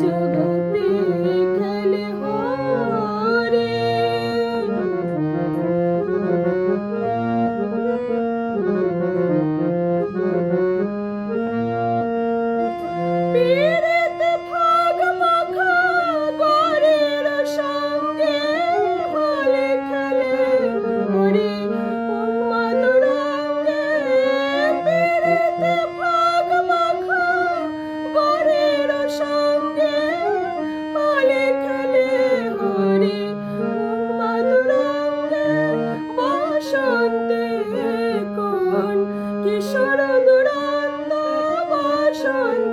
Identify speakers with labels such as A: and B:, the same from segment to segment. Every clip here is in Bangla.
A: do. কিশোর দুরন্ত বাসন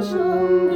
A: 生。